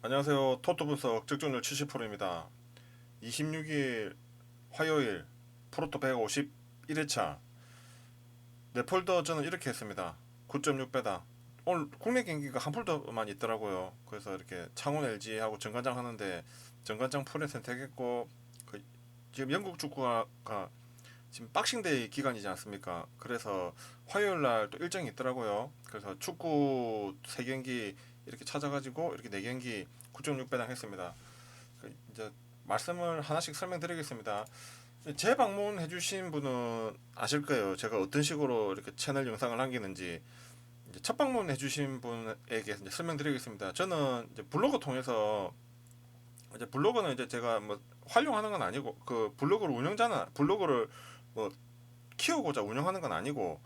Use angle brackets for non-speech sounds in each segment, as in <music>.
안녕하세요. 토토 분석 적중률 70%입니다. 26일 화요일 프로토 151회차 네 폴더 저는 이렇게 했습니다. 9.6배다. 오늘 국내 경기가 한 폴더만 있더라고요. 그래서 이렇게 창원 LG하고 정관장 하는데 정관장 풀에 선택했고 그 지금 영국 축구가 지금 박싱데이 기간이지 않습니까? 그래서 화요일 날 또 일정이 있더라고요. 그래서 축구 세 경기 이렇게 찾아가지고 이렇게 네 경기 9.6배당 했습니다. 그 이제 말씀을 하나씩 설명드리겠습니다. 제 방문해 주신 분은 아실 거예요. 제가 어떤 식으로 이렇게 채널 영상을 남기는지 이제 첫 방문해 주신 분에게 설명드리겠습니다. 저는 이제 블로그 통해서 이제 블로그는 이제 제가 뭐 활용하는 건 아니고 그 블로그를 운영자는 블로그를 뭐 키우고자 운영하는 건 아니고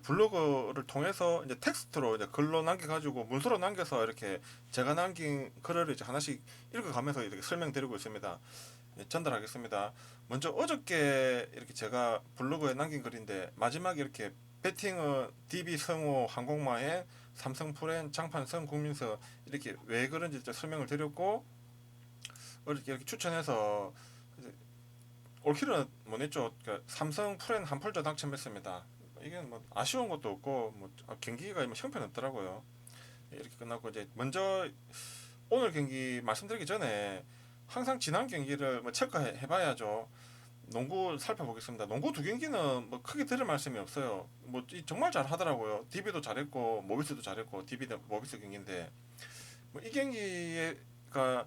블로그를 통해서 이제 텍스트로 이제 글로 남겨가지고 문서로 남겨서 이렇게 제가 남긴 글을 이제 하나씩 읽어가면서 이렇게 설명드리고 있습니다. 예, 전달하겠습니다. 먼저 어저께 이렇게 제가 블로그에 남긴 글인데 마지막에 이렇게 배팅은 DB 성호 항공마에 삼성 프렌 장판 성 국민서 이렇게 왜 그런지 설명을 드렸고 이렇게 이렇게 추천해서 올킬은 못 냈죠. 그러니까 삼성 프렌 한 폴더 당첨했습니다. 이게 뭐 아쉬운 것도 없고 뭐 아, 경기가 뭐 형편없더라고요. 예, 이렇게 끝났고 이제 먼저 오늘 경기 말씀드리기 전에 항상 지난 경기를 뭐 체크해 해봐야죠. 농구 살펴보겠습니다. 농구 두 경기는 뭐 크게 들을 말씀이 없어요. 뭐 이- 정말 잘 하더라고요. DB도 잘했고 모비스도 잘했고 DB도 모비스 경기인데 뭐 이 경기가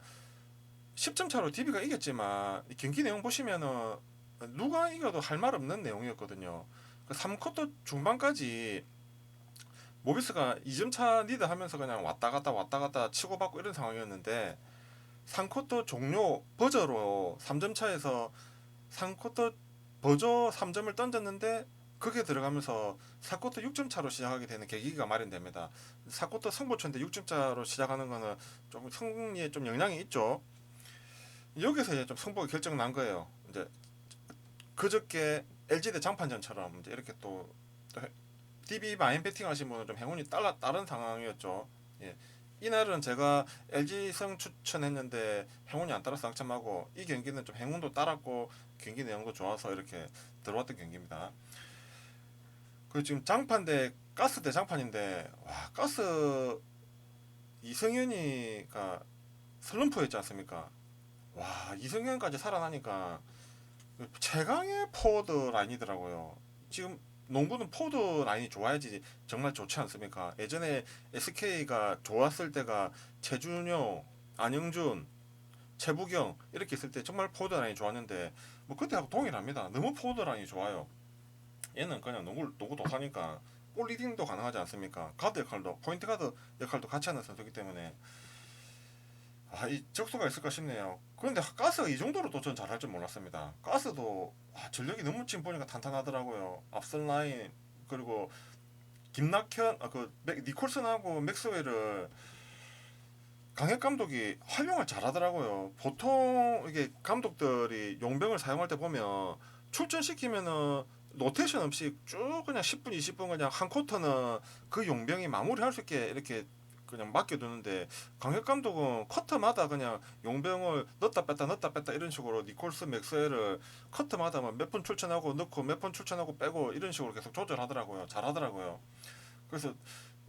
10점 차로 DB가 이겼지만 이 경기 내용 보시면은 누가 이겨도 할 말 없는 내용이었거든요. 그 3쿼터 중반까지 모비스가 2점 차 리드하면서 그냥 왔다 갔다 왔다 갔다 치고받고 이런 상황이었는데 3쿼터 종료 버저로 3점 차에서 3쿼터 버저 3점을 던졌는데 그게 들어가면서 4쿼터 6점 차로 시작하게 되는 계기가 마련됩니다. 4쿼터 승부처인데 6점 차로 시작하는 거는 조금 승리에 좀 영향이 있죠. 여기서 이제 좀 승부가 결정 난 거예요. 이제 그저께 LG 대 장판전처럼 이제 이렇게 또, 또 해- DB 마인 배팅 하신 분은 좀 행운이 따라 다른 상황이었죠. 예. 이날은 제가 LG 성 추천했는데 행운이 안 따라서 당첨하고 이 경기는 좀 행운도 따랐고 경기 내용도 좋아서 이렇게 들어왔던 경기입니다. 그 지금 장판 대 가스 대 장판인데 와 가스 이승현이가 슬럼프였지 않습니까? 와 이승현까지 살아나니까 최강의 포워드 라인이더라고요. 지금 농구는 포워드 라인이 좋아야지 정말 좋지 않습니까? 예전에 SK가 좋았을 때가 최준용, 안영준, 최부경 이렇게 있을 때 정말 포워드 라인이 좋았는데 뭐 그때하고 동일합니다. 너무 포워드 라인이 좋아요. 얘는 그냥 농구 농구 도사니까 볼 리딩도 가능하지 않습니까? 가드 역할도 포인트 가드 역할도 같이 하는 선수이기 때문에 아, 이 적수가 있을까 싶네요. 그런데 가스가 이 정도로 또 전 잘할 줄 몰랐습니다. 가스도 와, 전력이 너무 지금 보니까 탄탄하더라고요. 앞선 라인 그리고 김낙현 아, 그 맥- 니콜슨하고 맥스웰을 강혁 감독이 활용을 잘하더라고요. 보통 이게 감독들이 용병을 사용할 때 보면 출전시키면은 로테이션 없이 쭉 그냥 10분 20분 그냥 한 쿼터는 그 용병이 마무리할 수 있게 이렇게 그냥 맡겨두는데 강혁 감독은 쿼터마다 그냥 용병을 넣었다 뺐다 넣었다 뺐다 이런 식으로 니콜스 맥스웰을 쿼터마다 몇분 출전하고 넣고 몇분 출전하고 빼고 이런 식으로 계속 조절하더라고요. 잘하더라고요. 그래서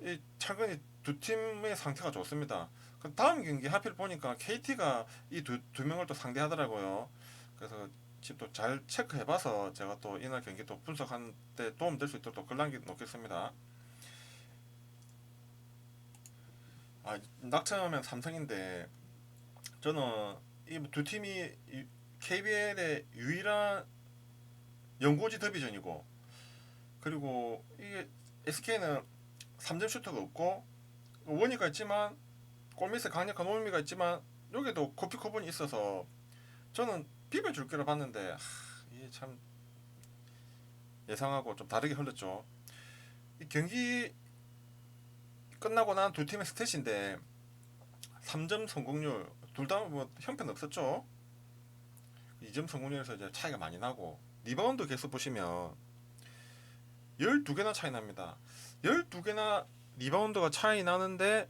이 최근에 두 팀의 상태가 좋습니다. 그 다음 경기 하필 보니까 KT가 이 두 두 명을 또 상대하더라고요. 그래서 또잘 체크해봐서 제가 또 이날 경기 또 분석하는 데 도움 될 수 있도록 또글 남겨 놓겠습니다. 아 낙점하면 삼성인데 저는 이 두 팀이 이 KBL의 유일한 연고지 더비전이고 그리고 이게 SK는 3점 슈터가 없고 원이가 있지만 골밑에 강력한 원미가 있지만 여기도 코피 커본이 있어서 저는 비벼줄 거라 봤는데 하, 이게 참 예상하고 좀 다르게 흘렀죠. 이 경기 끝나고 난 두 팀의 스탯인데 3점 성공률 둘 다 뭐 형편 없었죠. 2점 성공률에서 이제 차이가 많이 나고 리바운드 개수 보시면 12개나 차이 납니다. 12개나 리바운드가 차이 나는데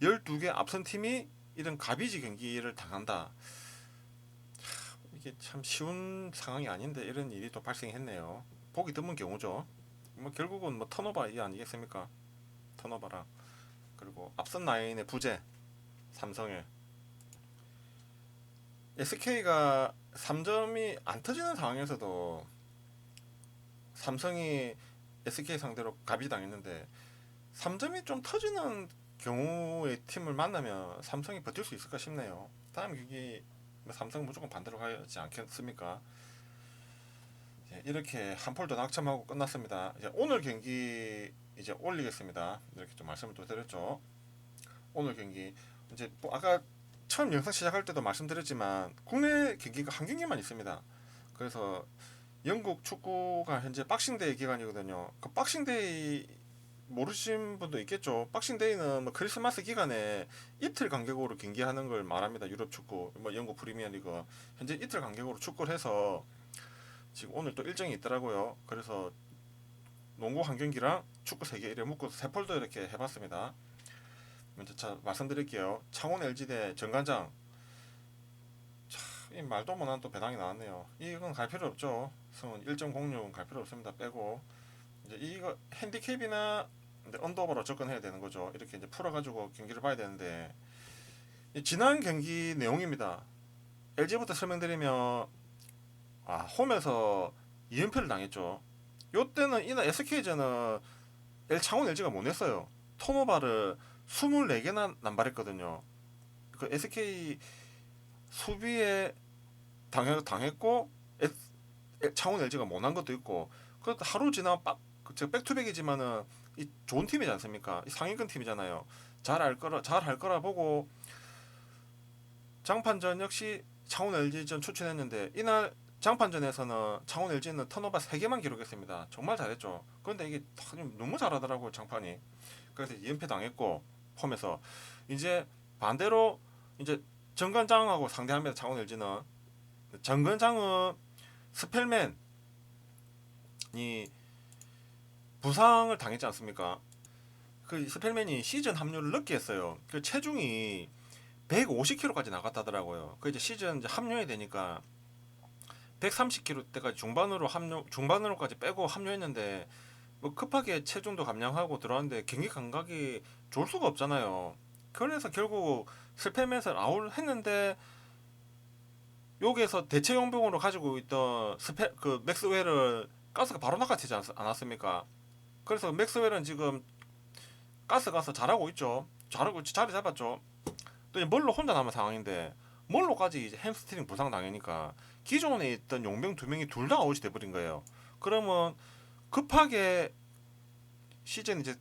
12개 앞선 팀이 이런 가비지 경기를 당한다. 하, 이게 참 쉬운 상황이 아닌데 이런 일이 또 발생했네요. 보기 드문 경우죠. 뭐 결국은 뭐 턴오버 이 아니겠습니까? 턴오버랑 그리고 앞선 라인의 부재 삼성의 SK가 3점이 안 터지는 상황에서도 삼성이 SK 상대로 가비 당했는데 3점이 좀 터지는 경우의 팀을 만나면 삼성이 버틸 수 있을까 싶네요. 다음 경기 뭐 삼성 무조건 반대로 가지 않겠습니까? 이제 이렇게 한 폴 더 낙점하고 끝났습니다. 오늘 경기 이제 올리겠습니다. 이렇게 좀 말씀을 또 드렸죠. 오늘 경기 이제 뭐 아까 처음 영상 시작할 때도 말씀드렸지만 국내 경기가 한 경기만 있습니다. 그래서 영국 축구가 현재 박싱데이 기간이거든요. 그 박싱데이 모르신 분도 있겠죠. 박싱데이는 뭐 크리스마스 기간에 이틀 간격으로 경기하는 걸 말합니다. 유럽 축구, 뭐 영국 프리미어리그 현재 이틀 간격으로 축구를 해서 지금 오늘 또 일정이 있더라고요. 그래서 농구 한 경기랑 축구 세 개 이렇게 묶어서 세 폴더 이렇게 해봤습니다. 먼저 자 말씀드릴게요. 창원 LG 대 정관장. 참, 이 말도 못한 또 배당이 나왔네요. 이건 갈 필요 없죠. 승은 1.06은 갈 필요 없습니다. 빼고 이제 이거 핸디캡이나 이제 언더오버로 접근해야 되는 거죠. 이렇게 이제 풀어가지고 경기를 봐야 되는데 이 지난 경기 내용입니다. LG부터 설명드리면 아 홈에서 2연패를 당했죠. 요때는 이날 SK전은 L 창원 LG가 못 냈어요. 턴오버를 24개나 남발했거든요. 그 SK 수비에 당해, 당했고 S, 창원 LG가 못한 것도 있고 그 하루 지나 빡 제가 백투백이지만은 이 좋은 팀이지 않습니까? 이 상위권 팀이잖아요. 잘 알 거라 잘 할 거라 보고 장판전 역시 창원 LG전 추천했는데 이날 장판전에서는 창원 LG는 턴오버 3개만 기록했습니다. 정말 잘했죠. 그런데 이게 너무 잘하더라고요, 장판이. 그래서 2연패 당했고 홈에서 이제 반대로 이제 정관장하고 상대합니다. 창원 LG는 정관장은 스펠맨이 부상을 당했지 않습니까? 그 스펠맨이 시즌 합류를 늦게 했어요. 그 체중이 150kg까지 나갔다더라고요. 그 이제 시즌 이제 합류해야 되니까 130kg대까지 중반으로 합류 중반으로까지 빼고 합류했는데 뭐 급하게 체중도 감량하고 들어왔는데 경기 감각이 좋을 수가 없잖아요. 그래서 결국 스팸에서 아웃 했는데 여기에서 대체 용병으로 가지고 있던 스페 그 맥스웰을 가스가 바로 않, 않았습니까? 그래서 맥스웰은 지금 가스 가서 잘하고 있죠. 잘하고 자리 잡았죠. 또 멀로 혼자 남은 상황인데 멀로까지 이제 햄스트링 부상 당하니까 기존에 있던 용병 두 명이 둘 다 아웃이 돼버린 거예요. 그러면 급하게 시즌 이제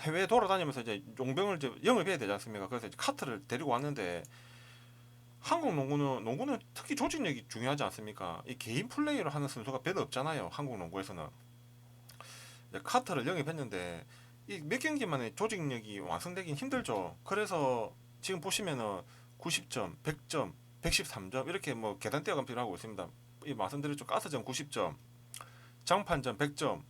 해외 돌아다니면서 이제 용병을 이제 영입해야 되지 않습니까? 그래서 카트를 데리고 왔는데 한국 농구는 농구는 특히 조직력이 중요하지 않습니까? 이 개인 플레이를 하는 선수가 별로 없잖아요. 한국 농구에서는 카트를 영입했는데 이 몇 경기만에 조직력이 완성되긴 힘들죠. 그래서 지금 보시면은 90점, 100점, 113점 이렇게 뭐 계단 뛰어간 필요 하고 있습니다. 이 말씀드렸죠. 가스전 90점, 장판전 100점,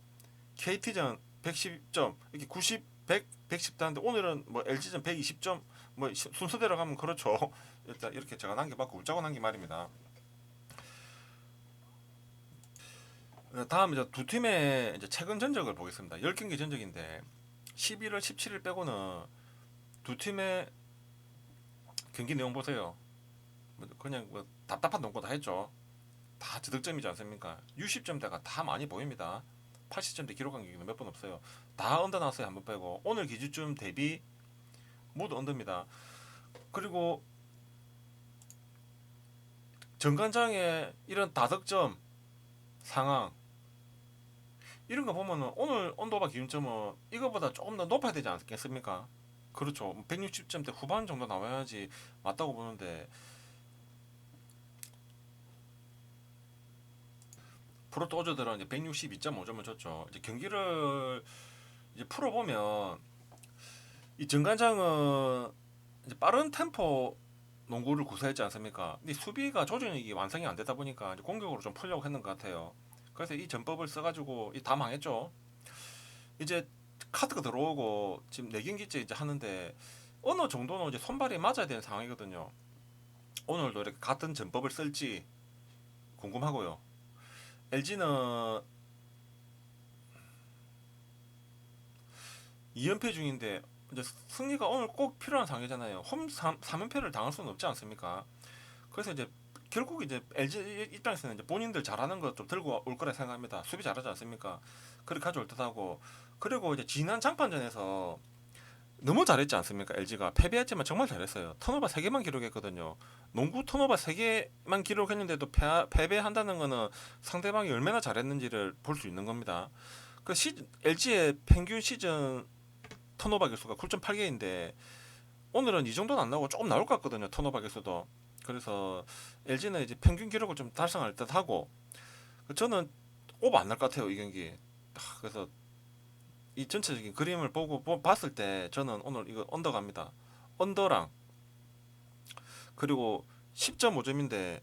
KT전 110점 이렇게 90, 100, 110다는데 오늘은 뭐 LG전 120점 뭐 시- 순서대로 가면 그렇죠. <laughs> 일단 이렇게 제가 남겨봤고 울자고 남긴 말입니다. 어, 다음 이제 두 팀의 이제 최근 전적을 보겠습니다. 10경기 전적인데 11월 17일 빼고는 두 팀의 경기 내용 보세요. 뭐 그냥 뭐 답답한 농구 다 했죠. 다 저득점이지 않습니까? 60점대가 다 많이 보입니다. 80점대 기록한 경기는 몇 번 없어요. 다 언더 나왔어요. 한 번 빼고 오늘 기준점 대비 모두 언더입니다. 그리고 정관장의 이런 다득점 상황 이런 거 보면은 오늘 언더바 기준점은 이거보다 조금 더 높아야 되지 않겠습니까? 그렇죠. 160점대 후반 정도 나와야지 맞다고 보는데 프로토 어저들은 이제 162.5점을 줬죠. 이제 경기를 이제 풀어 보면 이 정관장은 이제 빠른 템포 농구를 구사했지 않습니까? 근데 수비가 조직력이 완성이 안 되다 보니까 이제 공격으로 좀 풀려고 했는 것 같아요. 그래서 이 전법을 써가지고 이 다 망했죠. 이제 카드가 들어오고 지금 네 경기째 이제 하는데 어느 정도는 이제 손발이 맞아야 되는 상황이거든요. 오늘도 이렇게 같은 전법을 쓸지 궁금하고요. LG는 2연패 중인데 이제 승리가 오늘 꼭 필요한 상황이잖아요. 홈 3, 3연패를 당할 수는 없지 않습니까? 그래서 이제 결국 이제 LG 입장에서는 이제 본인들 잘하는 거좀 들고 올 거라 생각합니다. 수비 잘하지 않습니까? 그렇게 가져올 듯하고 그리고 이제 지난 장판전에서 너무 잘했지 않습니까? LG가 패배했지만 정말 잘했어요. 턴오버 3개만 기록했거든요. 농구 턴오버 3개만 기록했는데도 패, 패배한다는 거는 상대방이 얼마나 잘했는지를 볼 수 있는 겁니다. 그 시, LG의 평균 시즌 턴오버 개수가 9.8개인데 오늘은 이 정도는 안 나오고 조금 나올 것 같거든요. 턴오버 개수도. 그래서 LG는 이제 평균 기록을 좀 달성할 듯 하고 저는 오버 안 날 것 같아요 이 경기. 아, 그래서 이 전체적인 그림을 보고 보- 봤을 때 저는 오늘 이거 언더 갑니다. 언더랑 그리고 10.5점인데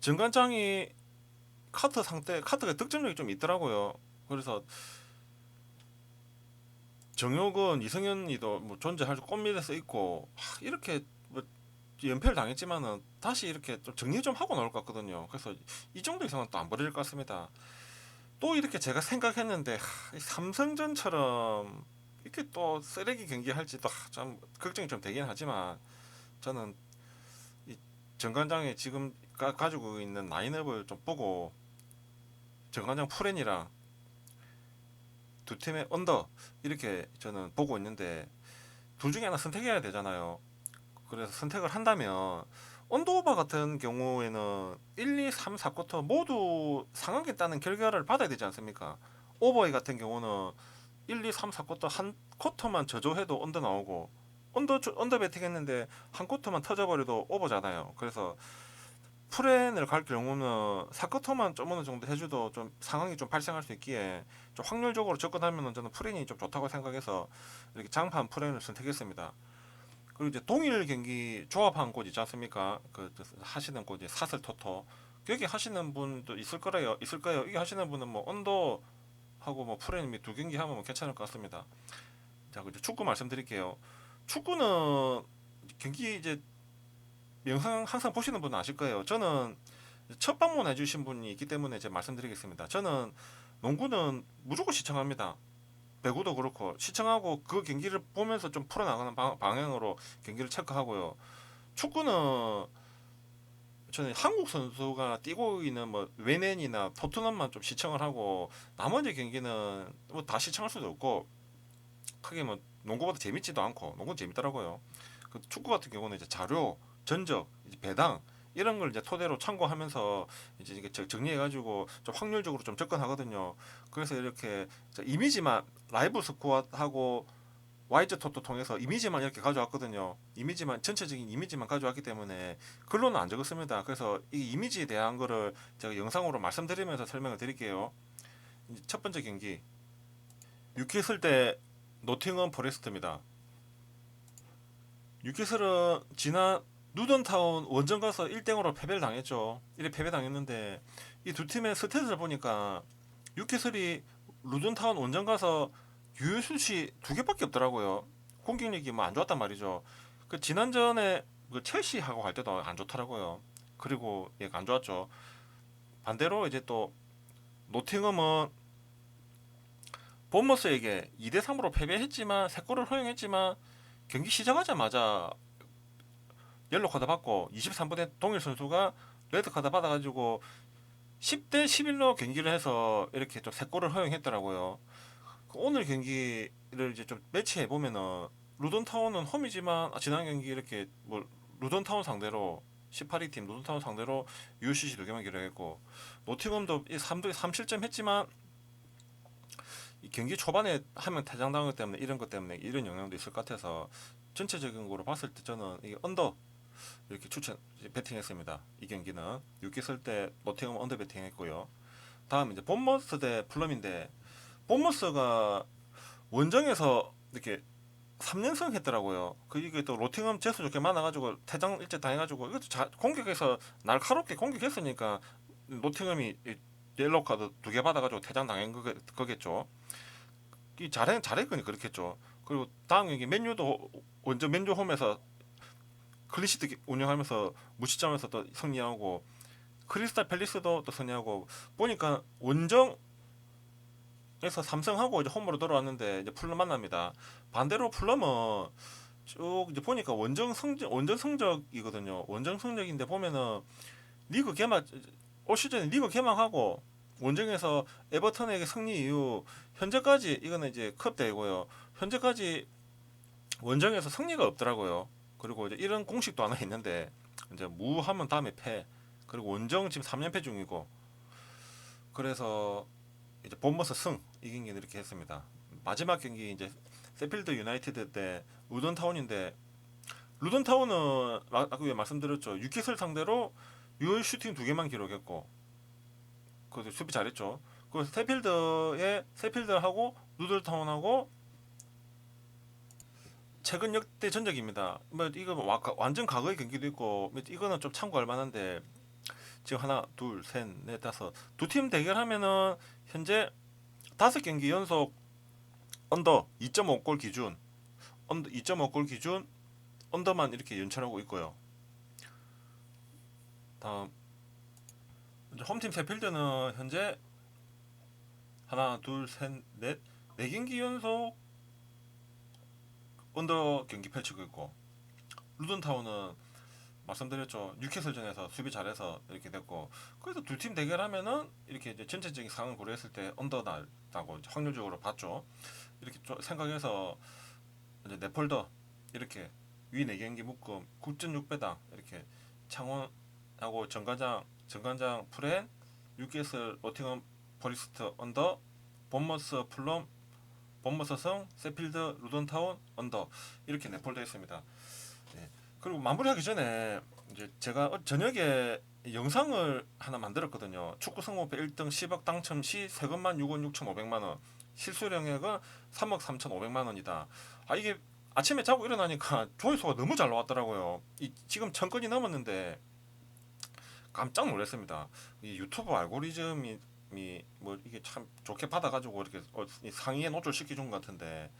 정관장이 카트 상태 카트가 득점력이 좀 있더라고요. 그래서 정혁은 이승현이도 뭐 존재할 꽃미에 써 있고 하, 이렇게 뭐 연패를 당했지만은 다시 이렇게 좀 정리 좀 하고 나올 것 같거든요. 그래서 이 정도 이상은 또 안 버릴 것 같습니다. 또 이렇게 제가 생각했는데 하, 이 삼성전처럼 이렇게 또 쓰레기 경기 할지도 하, 참 걱정이 좀 되긴 하지만 저는 이 정관장이 지금 가, 가지고 있는 라인업을 좀 보고 정관장 프렌이랑 두 팀의 언더 이렇게 저는 보고 있는데 둘 중에 하나 선택해야 되잖아요. 그래서 선택을 한다면 언더오버 같은 경우에는 1, 2, 3, 4쿼터 모두 상하겠다는 결과를 받아야 되지 않습니까? 오버이 같은 경우는 1, 2, 3, 4쿼터 한 쿼터만 저조해도 언더 나오고 언더 언더 배팅했는데 한 쿼터만 터져버려도 오버잖아요. 그래서 프렌을 갈 경우는 4쿼터만 좀 어느 정도 해줘도 좀 상황이 좀 발생할 수 있기에 좀 확률적으로 접근하면 저는 프렌이 좀 좋다고 생각해서 이렇게 장판 프렌을 선택했습니다. 그리고 이제 동일 경기 조합한 곳 있지 않습니까? 그 하시는 곳이 사슬 토토 여기 하시는 분도 있을 거래요. 있을 거예요. 여기 하시는 분은 뭐 언더 하고 뭐 프렌이 두 경기 하면 뭐 괜찮을 것 같습니다. 자, 이제 축구 말씀드릴게요. 축구는 경기 이제 영상 항상 보시는 분은 아실 거예요. 저는 첫 방문 해 주신 분이 있기 때문에 제가 말씀드리겠습니다. 저는 농구는 무조건 시청합니다. 배구도 그렇고 시청하고 그 경기를 보면서 좀 풀어나가는 방, 방향으로 경기를 체크하고요. 축구는 저는 한국 선수가 뛰고 있는 뭐 외넨이나 토트넘만 좀 시청을 하고 나머지 경기는 뭐 다 시청할 수도 없고 크게 뭐 농구보다 재밌지도 않고 농구는 재밌더라고요. 그 축구 같은 경우는 이제 자료, 전적, 이제 배당 이런 걸 이제 토대로 참고하면서 이제 이게 저- 정리해가지고 좀 확률적으로 좀 접근하거든요. 그래서 이렇게 저 이미지만 라이브 스코어하고 와이즈 토토 통해서 이미지만 이렇게 가져왔거든요. 이미지만 전체적인 이미지만 가져왔기 때문에 글로는 안 적었습니다. 그래서 이 이미지에 대한 거를 제가 영상으로 말씀드리면서 설명을 드릴게요. 첫 번째 경기 뉴캐슬 때 노팅엄 포레스트입니다. 뉴캐슬은 지난 누던타운 원정 가서 1대0으로 패배를 당했죠. 이래 패배 당했는데 이 두 팀의 스탯을 보니까 뉴캐슬이 루던타운 원정 가서 유효슛이 두 개밖에 없더라고요. 공격력이 뭐 안 좋았단 말이죠. 그 지난전에 그 첼시하고 갈 때도 안 좋더라고요. 그리고 얘가 안 좋았죠. 반대로 이제 또 노팅엄은 본머스에게 2대 3으로 패배했지만 세 골을 허용했지만 경기 시작하자마자 옐로 카드 받고 23분에 동일 선수가 레드 카드 받아가지고 10대 11로 경기를 해서 이렇게 좀 세 골을 허용했더라고요. 그 오늘 경기를 이제 좀 매치해 보면은 루던타운은 홈이지만 아, 지난 경기 이렇게 뭐 루던타운 상대로 18위 팀 루던타운 상대로 UCC 두 개만 기록했고 노팅엄도 3도 3실점 했지만 이 경기 초반에 하면 퇴장당한 것 때문에 이런 것 때문에 이런 영향도 있을 것 같아서 전체적인 거로 봤을 때 저는 이게 언더 이렇게 추천 배팅했습니다. 이 경기는 6기 쓸때 노팅엄 언더 배팅했고요. 다음 이제 본머스 대 플럼인데 본머스가 원정에서 이렇게 3연승 했더라고요. 그 이게 또 로팅엄 재수 좋게 많아가지고 퇴장 일찍 당해가지고 이것도 자, 공격해서 날카롭게 공격했으니까 노팅엄이 이 옐로우 카드 두 개 받아가지고 퇴장 당한 거겠, 거겠죠. 이 잘해 잘했거니 그렇겠죠. 그리고 다음 경기 맨유도 원정 맨유 홈에서 클리시트 운영하면서 무시점에서 또 승리하고 크리스탈 팰리스도 또 승리하고 보니까 원정에서 삼성하고 이제 홈으로 돌아왔는데 이제 풀럼 만납니다. 반대로 풀럼은 쭉 이제 보니까 원정 성적 원정 성적이거든요. 원정 성적인데 보면은 리그 개막 올 시즌에 리그 개막하고 원정에서 에버턴에게 승리 이후 현재까지 이거는 이제 컵 대고요. 현재까지 원정에서 승리가 없더라고요. 그리고 이제 이런 공식도 하나 있는데 이제 무하면 다음에 패. 그리고 원정 지금 3연패 중이고 그래서 이제 본머스 승 이긴 게 이렇게 했습니다. 마지막 경기 이제 세필드 유나이티드 때 루던 타운인데 루던 타운은 아까 왜 말씀드렸죠. 유키슬 상대로 유효 슈팅 두 개만 기록했고 그 수비 잘했죠. 그 세필드에 세필드하고 누들타운하고 최근 역대 전적입니다. 뭐 이거 와- 완전 과거의 경기도 있고 뭐 이거는 좀 참고할 만한데 지금 하나, 둘, 셋, 넷, 다섯 두 팀 대결하면은 현재 다섯 경기 연속 언더 2.5골 기준 언더 2.5골 기준 언더만 이렇게 연출하고 있고요. 다음 홈팀 세필드는 현재 하나, 둘, 셋, 넷, 네 경기 연속 언더 경기 펼치고 있고 루던 타운은 말씀드렸죠. 뉴캐슬전에서 수비 잘해서 이렇게 됐고 그래서 두 팀 대결하면은 이렇게 이제 전체적인 상황을 고려했을 때 언더 나고 확률적으로 봤죠. 이렇게 좀 생각해서 이제 네폴더 이렇게 위네 경기 묶음 9.6배당 이렇게 창원하고 정관장 정관장 프렌 뉴캐슬 로팅엄 포리스트 언더 본머스 플럼 본머스 성 세필드 루던타운 언더 이렇게 네 폴더 했습니다. 네. 그리고 마무리하기 전에 이제 제가 어- 저녁에 영상을 하나 만들었거든요. 축구 성공표 1등 10억 당첨 시 세금만 6억 6,500만 원, 실수령액은 3억 3,500만 원이다. 아 이게 아침에 자고 일어나니까 <laughs> 조회수가 너무 잘 나왔더라고요. 이 지금 천 건이 넘었는데 깜짝 놀랐습니다. 이 유튜브 알고리즘이 이 뭐 이게 참 좋게 받아가지고 이렇게 어, 이 상위에 노출시켜 준 것 같은데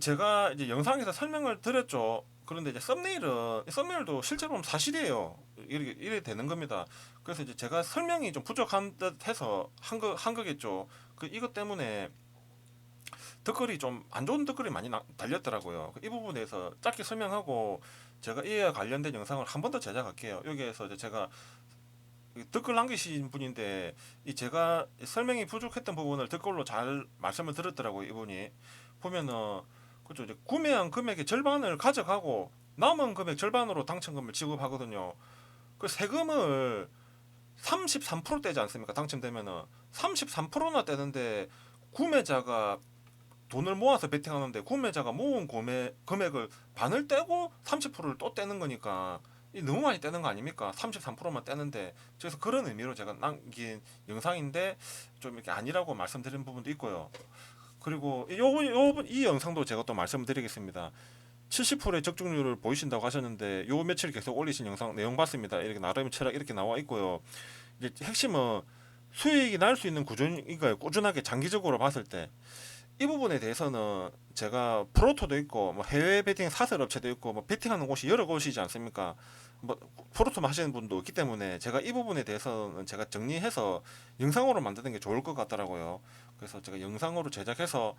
제가 이제 영상에서 설명을 드렸죠. 그런데 이제 썸네일은 이 썸네일도 실제로 보면 사실이에요. 이렇게 이래 되는 겁니다. 그래서 이제 제가 설명이 좀 부족한 듯해서 한거한 거겠죠. 그 이것 때문에 댓글이 좀 안 좋은 댓글이 많이 나- 달렸더라고요. 이 부분에서 짧게 설명하고 제가 이에 관련된 영상을 한 번 더 제작할게요. 여기에서 이제 제가 댓글 남기신 분인데 이 제가 설명이 부족했던 부분을 댓글로 잘 말씀을 드렸더라고요. 이분이 보면은 그죠 이제 구매한 금액의 절반을 가져가고 남은 금액 절반으로 당첨금을 지급하거든요. 그 세금을 33% 떼지 않습니까? 당첨되면은 33%나 떼는데 구매자가 돈을 모아서 베팅하는데 구매자가 모은 구매 금액을 반을 떼고 30%를 또 떼는 거니까 이 너무 많이 떼는 거 아닙니까? 33%만 떼는데 그래서 그런 의미로 제가 남긴 영상인데 좀 이렇게 아니라고 말씀드린 부분도 있고요. 그리고 요, 요, 이 영상도 제가 또 말씀드리겠습니다. 70%의 적중률을 보이신다고 하셨는데 요 며칠 계속 올리신 영상 내용 봤습니다. 이렇게 나름 철학 이렇게 나와 있고요. 이제 핵심은 수익이 날 수 있는 구조니까요. 꾸준하게 장기적으로 봤을 때 이 부분에 대해서는 제가 프로토도 있고 뭐 해외 베팅 사설 업체도 있고 뭐 베팅하는 곳이 여러 곳이지 않습니까? 뭐 프로토만 하시는 분도 있기 때문에 제가 이 부분에 대해서는 제가 정리해서 영상으로 만드는 게 좋을 것 같더라고요. 그래서 제가 영상으로 제작해서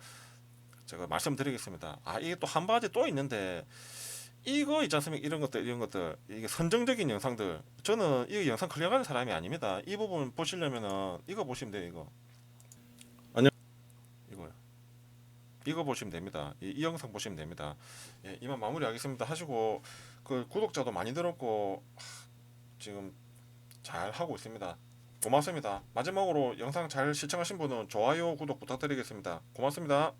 제가 말씀드리겠습니다. 아 이게 또한 가지 또 있는데 이거 있지 않습니까? 이런 것들 이런 것들 이게 선정적인 영상들 저는 이 영상 클릭하는 사람이 아닙니다. 이 부분 보시려면은 이거 보시면 돼요. 이거 아니요 이거요. 이거 보시면 됩니다. 이, 이 영상 보시면 됩니다. 예, 이만 마무리하겠습니다. 하시고 그 구독자도 많이 늘었고 하, 지금 잘 하고 있습니다. 고맙습니다. 마지막으로 영상 잘 시청하신 분은 좋아요, 구독 부탁드리겠습니다. 고맙습니다.